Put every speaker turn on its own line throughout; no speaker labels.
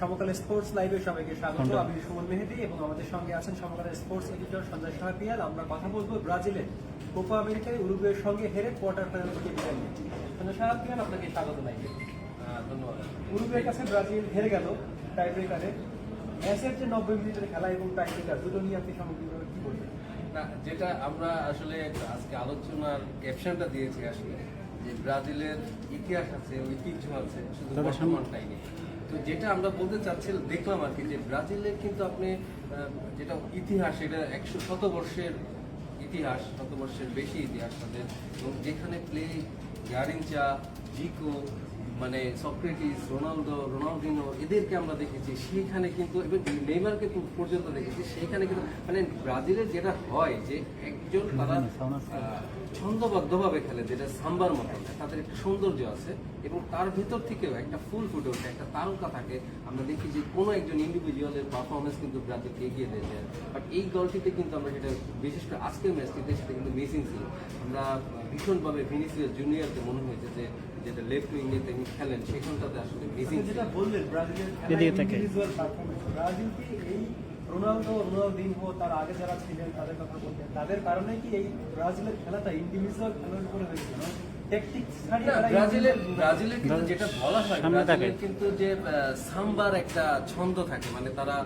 সমকাল sports লাইভে সবাইকে স্বাগত। আমি সুমন মেহেদি এবং আমাদের সঙ্গে আছেন সমকাল স্পোর্টস এডিটর সঞ্জয় সাহাপিয়াল আমরা কথা বলব ব্রাজিলের কোপা আমেরিকায় উরুগুয়ের সঙ্গে হেরে কোয়ার্টার ফাইনাল থেকে বিদায় নিচ্ছে সঞ্জয় সাহাপিয়াল আপনাকে স্বাগত লাইভে।
ধন্যবাদ।
উরুগুয়ের কাছে ব্রাজিল হেরে গেল টাই ব্রেকারে ম্যাচের যে নব্বই মিনিটের খেলা এবং টাই ব্রেকার দুটো নিয়ে আপনি সামগ্রিকভাবে কি বলবেন?
না যেটা আমরা আসলে আজকে আলোচনার ক্যাপশনটা দিয়েছি আসলে যে ব্রাজিলের ইতিহাস আছে ঐতিহ্য আছে শুধু বর্তমানটাই নেই। তো যেটা আমরা বলতে চাচ্ছিলাম দেখলাম আর কি যে ব্রাজিলের কিন্তু আপনি যেটা ইতিহাস এটা একশো শত বর্ষের ইতিহাস শতবর্ষের বেশি ইতিহাস তাদের। এবং যেখানে প্লে গারিনচা জিকো মানে সক্রেটিস রোনালদো রোনালদিনো এদেরকে আমরা দেখেছি। সেইখানে কিন্তু এবং নেইমারকে পর্যন্ত দেখেছি। সেইখানে কিন্তু মানে ব্রাজিলের যেটা হয় যে একজন তারা ছন্দবদ্ধভাবে খেলে যেটা সাম্বার মতো তাদের একটা সৌন্দর্য আছে এবং তার ভিতর থেকেও একটা ফুল ফুটে ওঠে একটা তারকা থাকে। আমরা দেখি যে কোনো একজন ইন্ডিভিজুয়ালের পারফরমেন্স কিন্তু ব্রাজিলকে এগিয়ে দিয়ে যায়। বাট এই দলটিতে কিন্তু আমরা সেটা বিশেষ করে আজকের ম্যাচটিতে সেটা কিন্তু মিসিং ছিল। আমরা ভীষণভাবে ভিনিসিয়াস জুনিয়রকে মনে হয়েছে যে যেটা লেফট উইংয়ে তিনি খেলেন সেখানটাতে আসলে মিসিং
যেটা বললেন ব্রাজিলের ইন্ডিভিজুয়াল পারফরমেন্স ব্রাজিল কি এই রোনালদো রোনালদিনহো তার আগে যারা ছিলেন তাদের কথা বলতেন? তাদের কারণে কি এই ব্রাজিলের খেলাটা ইন্ডিভিজুয়াল খেলার উপরে হয়েছিল
না, ব্রাজিলের ব্রাজিলের কিন্তু যেটা বলা হয় ব্রাজিলের কিন্তু যে আহ, সাম্বার একটা ছন্দ থাকে। মানে তারা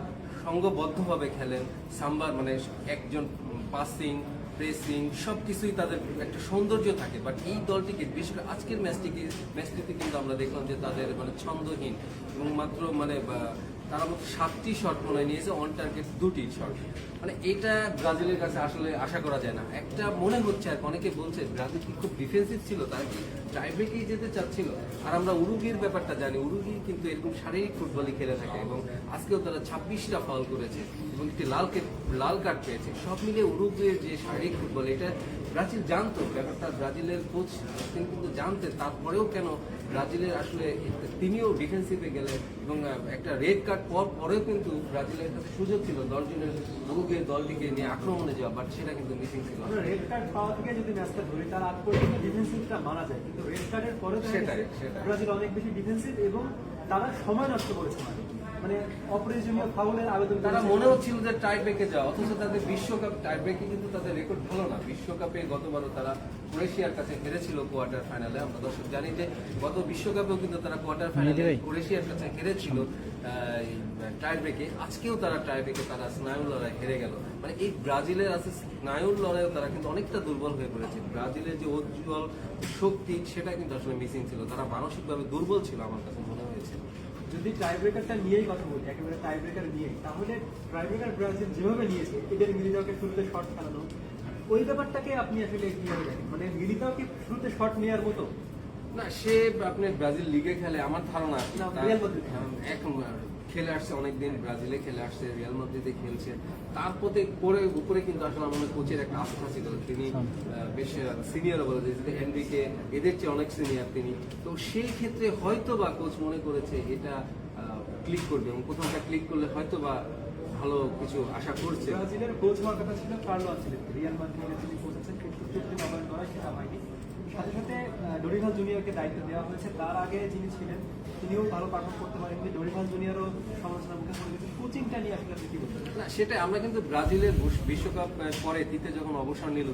সংঘবদ্ধভাবে খেলেন। সাম্বার মানে একজন পাসিং প্রেসিং সব কিছুই তাদের একটা সৌন্দর্য থাকে। বাট এই দলটিকে, বিশেষ করে আজকের ম্যাচটিকে, ম্যাচটিতে কিন্তু আমরা দেখলাম যে তাদের মানে ছন্দহীন এবং মাত্র মানে তারা মাত্র সাতটি শট মনে নিয়েছে অন টার্গেট দুটি শট মানে এটা ব্রাজিলের কাছে আসলে আশা করা যায় না। একটা মনে হচ্ছে আর অনেকে বলছে ব্রাজিল কি খুব ডিফেন্সিভ ছিল, তারা কি টাইব্রেকেই যেতে চাচ্ছিল? আর আমরা উরুগির ব্যাপারটা জানি, উরুগি কিন্তু এরকম শারীরিক ফুটবলই খেলে থাকে এবং আজকেও তারা ছাব্বিশটা ফাউল করেছে এবং একটি লাল লাল কার্ড পেয়েছে। সব মিলে উরুগুয়ের যে শারীরিক ফুটবল এটা ব্রাজিল জানতো ব্যাপারটা ব্রাজিলের কোচ তিনি কিন্তু জানতেন। তারপরেও কেন ব্রাজিলের আসলে তিনিও ডিফেন্সিভে গেলেন এবং একটা রেড কার্ড পর পরেও কিন্তু ব্রাজিলের কাছে সুযোগ ছিল দলজনের উরুগুয়ের দলটিকে নিয়ে আক্রমণে যাওয়া বাট সেটা কিন্তু মিসিং ছিল।
রেড কার্ড পাওয়া থেকে যদি ম্যাচটা ধরি তার আগ পর্যন্ত ডিফেন্সিভটা মানা যায়। কিন্তু রেড কার্ডের পরে
সেটাই।
ব্রাজিল অনেক বেশি ডিফেন্সিভ এবং তারা সময় নষ্ট করেছে মানে অপ্রয়োজনীয় ফাউলের আবেদন
তারা হচ্ছিল যে টাই ব্রেকে যাওয়া অথচ তাদের বিশ্বকাপ টাই ব্রেকে কিন্তু তাদের রেকর্ড ভালো না। বিশ্বকাপে গতবারও তারা ক্রোয়েশিয়ার কাছে হেরেছিল কোয়ার্টার ফাইনালে। আমরা দর্শক জানি যে গত বিশ্বকাপেও কিন্তু তারা কোয়ার্টার ফাইনালে ক্রোয়েশিয়ার কাছে হেরেছিল টাই ব্রেকে আজকেও তারা টাই ব্রেকে তারা স্নায়ুর লড়াই হেরে গেল। মানে এই ব্রাজিলের আছে স্নায়ুর লড়াইও তারা কিন্তু অনেকটা দুর্বল হয়ে পড়েছে। ব্রাজিলের যে উজ্জ্বল শক্তি সেটা কিন্তু আসলে মিসিং ছিল। তারা মানসিকভাবে দুর্বল ছিল আমার কাছে মনে হয়েছে।
যদি টাই ব্রেকারটা নিয়েই কথা বলি, একেবারে টাই ব্রেকার নিয়ে তাহলে টাই ব্রেকার ব্রাজিল যেভাবে নিয়েছে, এদের মিলিতাওকে শুরুতে শর্ট খেলানো, ওই ব্যাপারটাকে আপনি আসলে কীভাবে দেখেন? মানে মিলিতাও কি শুরুতে শর্ট নেওয়ার মতো
না সে আপনার ব্রাজিল লিগে খেলে আমার ধারণা তার- এখন খেলে আসছে অনেকদিন ব্রাজিলে খেলে আসছে রিয়াল মাদ্রিদে খেলছে। তারপরে পরে উপরে কিন্তু আসলে আমাদের কোচের একটা আস্থা ছিল। তিনি বেশ সিনিয়র বলে যে এনরিকে এদের চেয়ে অনেক সিনিয়র তিনি। তো সেই ক্ষেত্রে হয়তো বা কোচ মনে করেছে এটা ক্লিক করবে এবং কোথাও ক্লিক করলে হয়তো বা ভালো কিছু আশা করছে।
ব্রাজিলের কোচ হওয়ার কথা ছিল কার্লো আনচেলত্তি রিয়াল মাদ্রিদের যিনি কোচ আছেন কিন্তু চুক্তি নবায়ন করা সেটা হয়নি। সাথে সাথে ডোরিভাল জুনিয়রকে দায়িত্ব দেওয়া হয়েছে। তার আগে যিনি ছিলেন, তিনিও ভালো পারফর্ম করতে পারেননি। ডোরিভাল জুনিয়রও সমালোচনা মুখে পড়ে গেছে কোচিংটা নিয়ে আসলে কি বলবেন?
না সেটা আমরা কিন্তু ব্রাজিলের বিশ্বকাপ পরে তিতে যখন অবসর নিল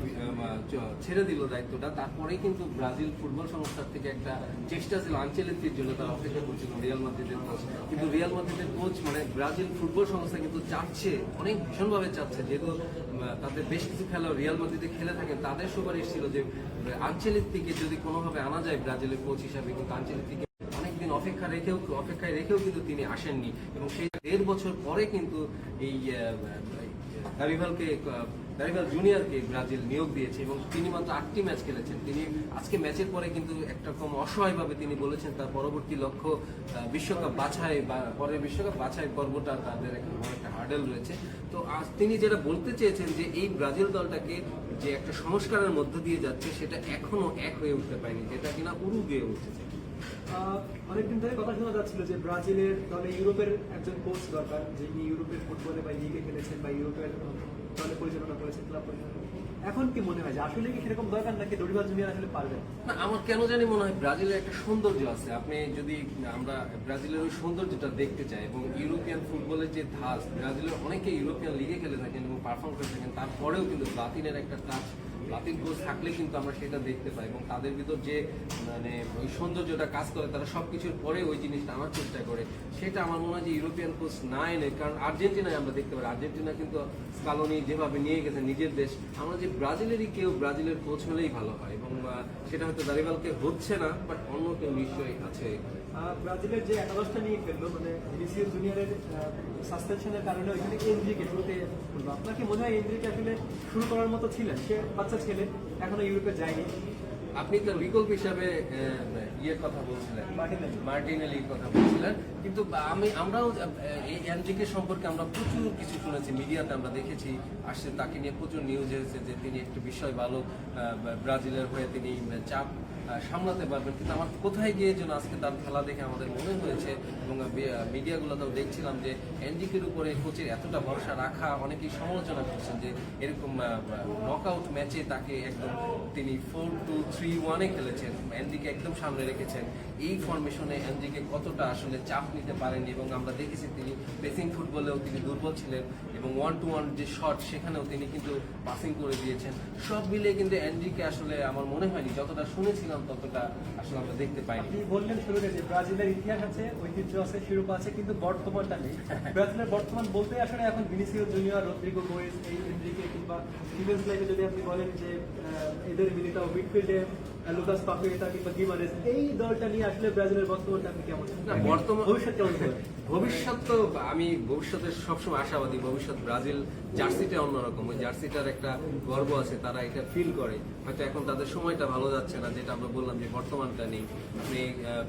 ছেড়ে দিল দায়িত্বটা, তারপরেই কিন্তু ব্রাজিল ফুটবল সংস্থার থেকে একটা চেষ্টা ছিল আঞ্চলিকটির জন্য, তারা অপেক্ষা করছিল রিয়াল মাদ্রিদের কোচ কিন্তু রিয়াল মাদ্রিদের কোচ মানে ব্রাজিল ফুটবল সংস্থা কিন্তু চাচ্ছে, অনেক ভীষণভাবে চাচ্ছে। যেহেতু তাদের বেশ কিছু খেলা রিয়াল মাদ্রিদে খেলে থাকেন, তাদের সুপারিশ ছিল যে আঞ্চলিক থেকে যদি কোনোভাবে আনা যায় ব্রাজিলের কোচ হিসাবে, কিন্তু আঞ্চলিক থেকে অনেকদিন অপেক্ষা রেখেও, অপেক্ষায় রেখেও কিন্তু তিনি আসেননি। এবং সেই দেড় বছর পরে কিন্তু এই দারিভালকে দারিভাল জুনিয়রকে ব্রাজিল নিয়োগ দিয়েছে এবং তিনি মাত্র আটটি ম্যাচ খেলেছেন। তিনি আজকে ম্যাচের পরে কিন্তু একটা কম অসহায়ভাবে তিনি বলেছেন তার পরবর্তী লক্ষ্য বিশ্বকাপ বাছাই বা পরের বিশ্বকাপ বাছাই পর্বটা তাদের একটা হার্ডেল রয়েছে। তো আজ তিনি যেটা বলতে চেয়েছেন যে এই ব্রাজিল দলটাকে যে একটা সংস্কারের মধ্য দিয়ে যাচ্ছে, সেটা এখনও এক হয়ে উঠতে পারেনি, যেটা কিনা উরুগুয়ে উঠেছে।
অনেকদিন ধরে কথা শোনা যাচ্ছিল যে ব্রাজিলের দলে ইউরোপের একজন কোচ দরকার, যিনি ইউরোপের ফুটবলে বা লিগে খেলেছেন বা ইউরোপের দলে পরিচালনা করেছেন, ক্লাব এখন কি মনে হয় আসলে কি সেরকম দরকার নাকি আসলে
না, আমার কেন জানি মনে হয় ব্রাজিলের একটা সৌন্দর্য আছে। আপনি যদি আমরা ব্রাজিলের ওই সৌন্দর্যটা দেখতে চাই এবং ইউরোপিয়ান ফুটবলের যে ধাস ব্রাজিলের অনেকে ইউরোপিয়ান লিগে খেলে থাকেন এবং পারফর্ম করে থাকেন, তারপরেও কিন্তু লাতিনের একটা টাচ লাতিন কোচ থাকলে কিন্তু আমরা সেটা দেখতে পাই এবং তাদের ভিতর যে মানে ওই সৌন্দর্যটা কাজ করে তারা সবকিছুর পরে ওই জিনিসটা আনার চেষ্টা করে। সেটা আমার মনে হয় যে ইউরোপিয়ান কোচ না এনে কারণ আর্জেন্টিনায় আমরা দেখতে পারি। আর্জেন্টিনা কিন্তু স্কালোনি যেভাবে নিয়ে গেছে নিজের দেশ আমরা যে ব্রাজিলেরই কেউ ব্রাজিলের কোচ হলেই ভালো হয় এবং সেটা হয়তো দারিবালকে হচ্ছে না বাট অন্য কেউ নিশ্চয়ই আছে।
ব্রাজিলের যে একাদশটা নিয়ে খেললো মানে ভিনিসিয়াস জুনিয়রের সাসপেনশনের কারণে ওইখানে এনজিকে শুরুতে করল আপনার কি মনে হয় এনজিকে আসলে শুরু করার মতো ছিলেন? সে বাচ্চা ছেলে এখনও ইউরোপে যায়নি।
আপনি তো বিকল্প হিসাবে ইয়ের কথা বলছিলেন
মার্টিনেলি।
মার্টিনেলির কথা বলছিলেন কিন্তু আমি আমরাও এই এনজিকে সম্পর্কে আমরা প্রচুর কিছু শুনেছি মিডিয়াতে আমরা দেখেছি আসছে তাকে নিয়ে প্রচুর নিউজ এসেছে যে তিনি একটু বিষয় ভালো আহ, ব্রাজিলের হয়ে তিনি চাপ সামলাতে পারবেন। কিন্তু আমার কোথায় গিয়ে যেন আজকে তার খেলা দেখে আমাদের মনে হয়েছে এবং মিডিয়াগুলোতেও দেখছিলাম যে এনজিকের উপরে কোচের এতটা ভরসা রাখা, অনেকেই সমালোচনা করছেন যে এরকম নকআউট ম্যাচে তাকে একদম তিনি ফোর টু থ্রি ওয়ানে খেলেছেন, এনজিকে একদম সামনে রেখেছেন। এই ফরমেশনে এনজিকে কতটা আসলে চাপ নিতে পারেননি এবং আমরা দেখেছি তিনি পেসিং ফুটবলেও তিনি দুর্বল ছিলেন এবং ওয়ান টু ওয়ান যে শট সেখানেও তিনি কিন্তু পাসিং করে দিয়েছেন। সব মিলিয়ে কিন্তু এনজিকে আসলে আমার মনে হয়নি, যতটা শুনেছিলাম ততটা আসলে আমরা দেখতে পাইনি।
বললেন শুরুতে যে ব্রাজিলের ইতিহাস আছে ঐতিহ্য আছে শিরোপা আছে, কিন্তু বর্তমানটা নেই। ব্রাজিলের বর্তমান বলতে আসলে এখন ভিনিসিও জুনিয়র, রদ্রিগো গোয়েস, এই এনরিকে কিংবা ডিফেন্স লাইনে যদি আপনি বলেন যে এদের মিলিটাও মিডফিল্ডে লুকাস পাকুয়েতা কিংবা গিমারেস এই দলটা নিয়ে আসলে ব্রাজিলের বর্তমানটা আপনি কেমন?
না, বর্তমান-
ভবিষ্যৎ কেমন
ভবিষ্যৎ তো আমি ভবিষ্যতে সবসময় আশাবাদী ভবিষ্যৎ ব্রাজিল জার্সিটা অন্যরকম ওই জার্সিটার একটা গর্ব আছে তারা এটা ফিল করে। হয়তো এখন তাদের সময়টা ভালো যাচ্ছে না যেটা আমরা বললাম যে বর্তমানটা নেই। আপনি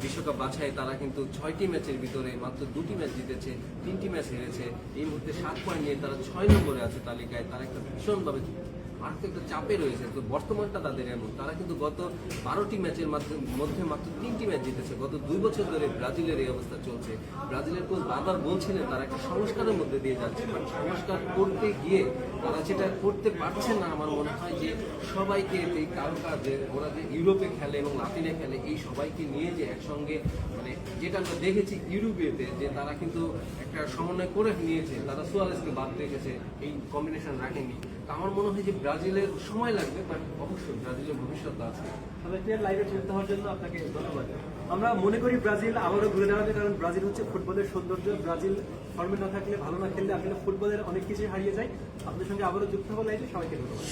বিশ্বকাপ বাছাই তারা কিন্তু ছয়টি ম্যাচের ভিতরে মাত্র দুটি ম্যাচ জিতেছে তিনটি ম্যাচ হেরেছে। এই মুহূর্তে সাত পয়েন্ট নিয়ে তারা ছয় নম্বরে আছে তালিকায় তারা একটা ভীষণভাবে মারাত্মক একটা চাপে রয়েছে। তো বর্তমানটা তাদের এমন। তারা কিন্তু গত বারোটি ম্যাচের মধ্যে মাত্র তিনটি ম্যাচ জিতেছে। গত দুই বছর ধরে ব্রাজিলের এই অবস্থা চলছে। ব্রাজিলের কোচ বারবার বলছিলেন তারা একটা সংস্কারের মধ্যে দিয়ে যাচ্ছে। বাট সংস্কার করতে গিয়ে তারা যেটা করতে পারছেন না, আমার মনে হয় যে সবাইকে এই কারুকাজে ওরা যে ইউরোপে খেলে এবং লাতিনে খেলে, এই সবাইকে নিয়ে যে একসঙ্গে মানে যেটা আমরা দেখেছি ইউরোপেতে যে তারা কিন্তু একটা সমন্বয় করে নিয়েছে। তারা সুয়ারেসকে বাদ রেখেছে। এই কম্বিনেশন রাখেনি। তো আমার মনে হয় যে ব্রাজিলের সময় লাগবে বাট অবশ্যই ব্রাজিলের ভবিষ্যৎ আছে।
আমাদের লাইভে যুক্ত হওয়ার জন্য আপনাকে ধন্যবাদ। আমরা মনে করি ব্রাজিল আবারও ঘুরে দাঁড়াবে, কারণ ব্রাজিল হচ্ছে ফুটবলের সৌন্দর্য। ব্রাজিল ফর্মে না থাকলে ভালো না খেললে আসলে ফুটবলের অনেক কিছুই হারিয়ে যায়। আপনার সঙ্গে আবারও যুক্ত হব লাইভে, সবাইকে ধন্যবাদ।